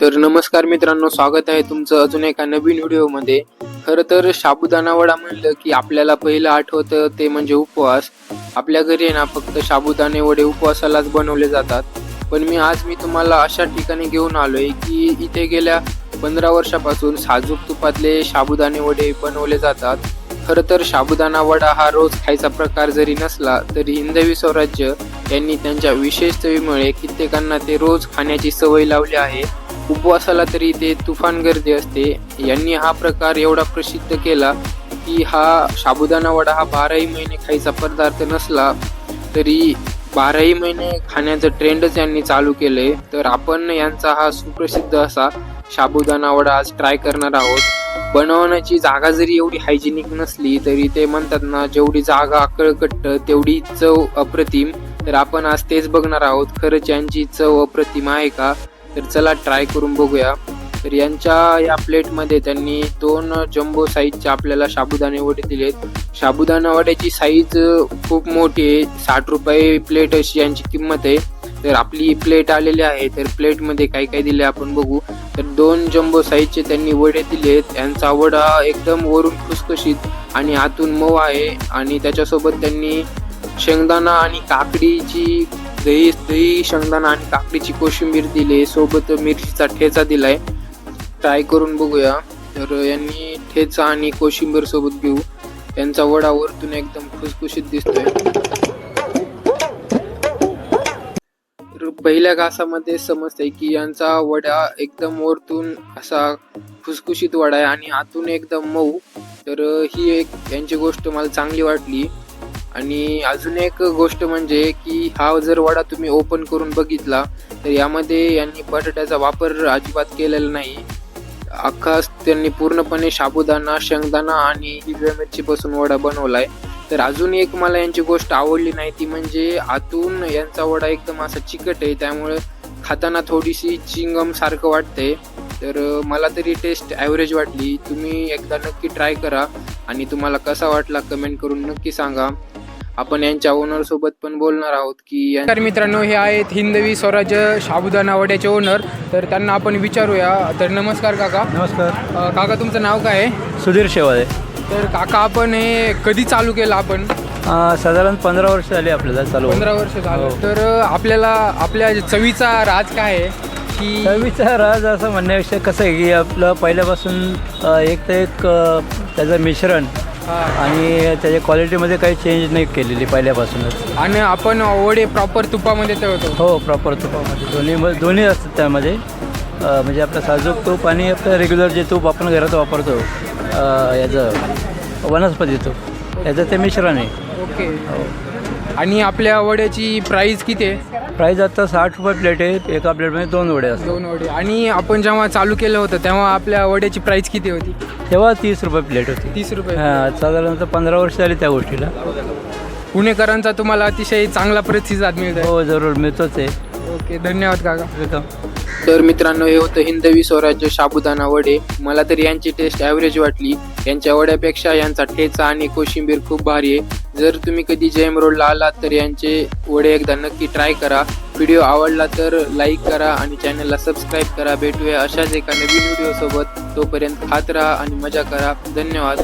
तर नमस्कार मित्रांनो स्वागत आहे तुमचं अजून एका नवीन व्हिडिओमध्ये. खरं तर साबुदाणा वडा म्हणलं की आपल्याला पहिलं आठवतं ते म्हणजे उपवास. आपल्या घरी आहे ना फक्त साबुदाणे वडे उपवासालाच बनवले जातात. पण मी आज मी तुम्हाला अशा ठिकाणी घेऊन आलोय की इथे गेल्या पंधरा वर्षापासून साजूक तुपातले साबुदाणे वडे बनवले जातात. खरं तर साबुदाणा वडा हा रोज खायचा प्रकार जरी नसला तरी हिंदवी स्वराज्य यांनी त्यांच्या विशेष चवीमुळे कित्येकांना ते रोज खाण्याची सवय लावली आहे. उपवासाला तरी ते तुफान गर्दी असते. यांनी हा प्रकार एवढा प्रसिद्ध केला की हा साबुदाणा वडा हा बाराही महिने खायचा पदार्थ नसला तरी बाराही महिने खाण्याचं ट्रेंडच यांनी चालू केले तर आपण यांचा हा सुप्रसिद्ध असा साबुदाणा वडा आज ट्राय करणार आहोत. बनवण्याची जागा जरी एवढी हायजेनिक नसली तरी ते म्हणतात ना जेवढी जागा कळकट्ट तेवढी चव अप्रतिम. तर आपण आज तेच बघणार आहोत. खरंच यांची चव अप्रतिम आहे का? तर चला ट्राय करून बघूया. तर यांच्या या प्लेटमध्ये त्यांनी दोन जम्बो साईजचे आपल्याला साबुदाणे वडे दिलेत. साबुदाणा वड्याची साईज खूप मोठी आहे. साठ रुपये प्लेट अशी यांची किंमत आहे. तर आपली प्लेट आलेली आहे. तर प्लेटमध्ये काय काय दिले आपण बघू. तर दोन जम्बो साईजचे त्यांनी वडे दिलेत. यांचा वडा एकदम वरून खुसखुशीत आणि आतून मऊ आहे. आणि त्याच्यासोबत त्यांनी शेंगदाणा आणि काकडीची दही दही शेंगदाणा आणि काकडीची कोशिंबीर दिली. सोबत मिरचीचा ठेचा दिलाय. ट्राय करून बघूया. तर यांनी ठेचा आणि कोशिंबीर सोबत घेऊ. यांचा वडा वरतून एकदम खुसखुशीत दिसतोय. तर पहिल्या घासामध्ये समजतंय की यांचा वडा एकदम वरतून असा खुसखुशीत वडा आहे आणि आतून एकदम मऊ. तर ही एक यांची गोष्ट मला चांगली वाटली. आणि अजून एक गोष्ट म्हणजे की हा जर वडा तुम्ही ओपन करून बघितला तर यामध्ये यांनी बटाट्याचा वापर अजिबात केलेला नाही. अख्खा त्यांनी पूर्णपणे साबुदाणा शेंगदाणा आणि हिरव्या मिरचीपासून वडा बनवलाय. तर अजून एक मला यांची गोष्ट आवडली नाही ती म्हणजे आतून यांचा वडा एकदम असा चिकट आहे त्यामुळे खाताना थोडीशी चिंगम सारखं वाटते तर मला तरी टेस्ट ॲव्हरेज वाटली. तुम्ही एकदा नक्की ट्राय करा आणि तुम्हाला कसा वाटला कमेंट करून नक्की सांगा. आपण यांच्या ओनर सोबत पण बोलणार आहोत की तर मित्रांनो हे आहेत हिंदवी स्वराज्य साबुदाणा वड्याचे ओनर तर त्यांना आपण विचारूया. तर नमस्कार काका. नमस्कार. अ, काका तुमचं नाव काय आहे? सुधीर शेवाळे. तर काका आपण हे कधी चालू केलं आपण? अं, साधारण पंधरा वर्ष झाली आपल्याला चालू. पंधरा वर्ष झालं. हो. तर अ, आपल्याला आपल्या चवीचा राज काय आहे? की चवीचा राज असं म्हणण्यापेक्षा कसं आहे की आपलं पहिल्यापासून अं, एक तर एक अं, त्याचं मिश्रण. आणि त्याच्या क्वालिटीमध्ये काही चेंज नाही केलेली पहिल्यापासूनच. आणि आपण वडे प्रॉपर तुपामध्ये तळतो. हो प्रॉपर तुपामध्ये. दोन्ही दोन्ही असतात त्यामध्ये. अं, म्हणजे आपलं साजूक तूप आणि आपलं रेग्युलर जे तूप आपण घरात वापरतो अं, याचं वनस्पती तूप. याचं ते मिश्रण आहे. ओके. हो. आणि आपल्या वड्याची प्राइस किती आहे? प्राईज आता साठ रुपये प्लेट आहे एका प्लेटमध्ये दोन वडे असतात. दोन वडे. आणि आपण जेव्हा चालू केलं होतं तेव्हा आपल्या वड्याची प्राइस किती होती? तेव्हा तीस रुपये प्लेट होती. तीस रुपये. हां साधारणतः पंधरा वर्ष झाली त्या गोष्टीला. पुणेकरांचा तुम्हाला अतिशय चांगला प्रतिसाद मिळतो हो जरूर मिळतोच आहे. ओके धन्यवाद काका. वेलकम तर मित्रांनो हे होतं हिंदवी स्वराज्य साबुदाणा वडे. मला तर यांची टेस्ट ॲव्हरेज वाटली. यांच्या वड्यापेक्षा यांचा ठेचा आणि कोशिंबीर खूप भारी आहे. जर तुम्ही कधी जयम रोडला आलात तर यांचे वडे एकदा नक्की ट्राय करा. व्हिडिओ आवडला तर लाईक करा आणि चॅनलला सबस्क्राईब करा. भेटूया अशाच एका नवीन व्हिडिओसोबत तोपर्यंत खात राहा आणि मजा करा. धन्यवाद.